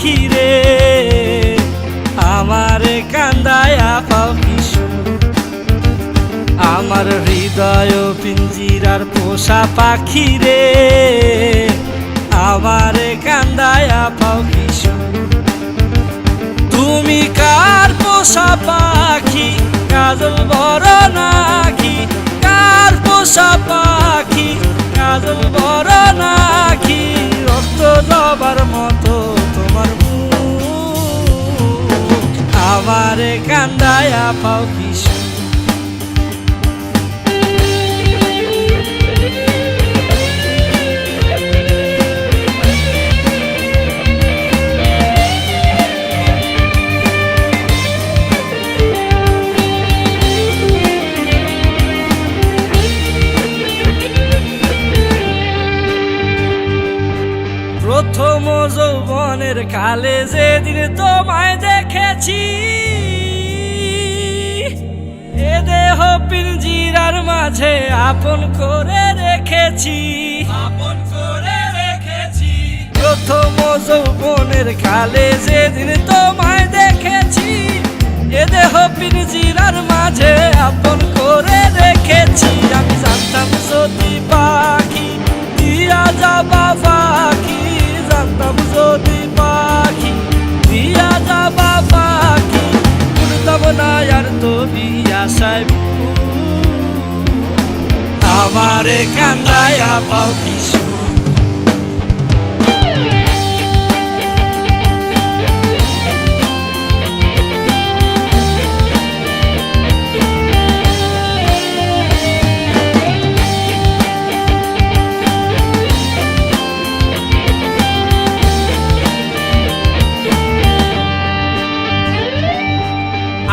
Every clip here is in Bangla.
পাখি রে। আমারে কান্দায়া পাও আমার হৃদয় পিঞ্জিরার পোষা পাখি রে। আমারে কান্দায়া পাও তুমি কার পোষা পাখি? কাজল বড় নাকি? কার পোষা পাখি? কাজল বড় নাকি কান্দায়া পাও প্রথম যৌবনের কালে যেদিন তোমায় দেখেছি দেহ পিঞ্জিরার মাঝে আপন করে রেখেছি। আপন করে রেখেছি। প্রথম যৌবনের কালে যেদিন তোমায় দেখেছি এ দেহ পিঞ্জিরার মাঝে আপন করে রেখেছি। আমি জানতাম যদি পাখি দিয়া যাবা আমারে কান্দায়া পাও কিশোর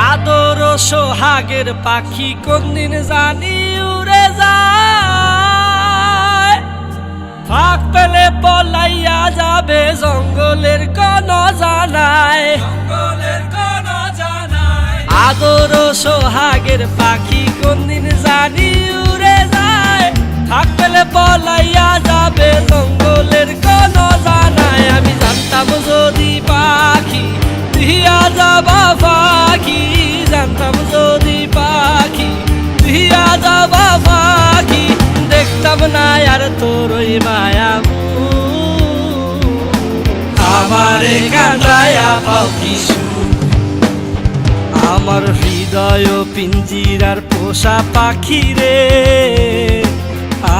আদর সোহাগের পাখি কোনদিন জানি ফাঁক পেলে পলাইয়া যাবে জঙ্গলের কোন জানায় আদর সোহাগের পাখি কোনদিন জানি উড়ে যায়। ফাঁক পেলে পলাইয়া যাবে জঙ্গলের কোন জানায় আমি জানতাম যদি পাখি দিয়া যাবা আর তোর ওই মায়া। আমারে কাঁদায়া পাও কিশু আমার হৃদয় পিঞ্জিরার পোষা পাখি রে।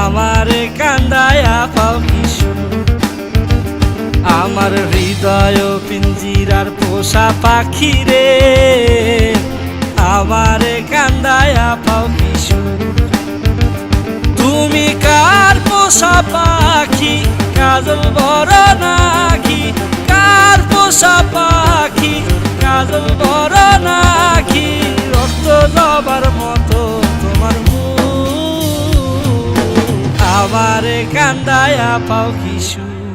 আমারে কান্দায়া পাও কিশোর আমার হৃদয় পিঞ্জিরার পোষা পাখি রে। আমারে কান্দায়া পাও কিশোর তুমি কার পোষা পাখি, কাজল বড় নাকি? কার পোষা পাখি, কাজল বড় নাকি? রক্ত যাবার মতো তোমার আমারে কান্দায়া পাও কিশোর।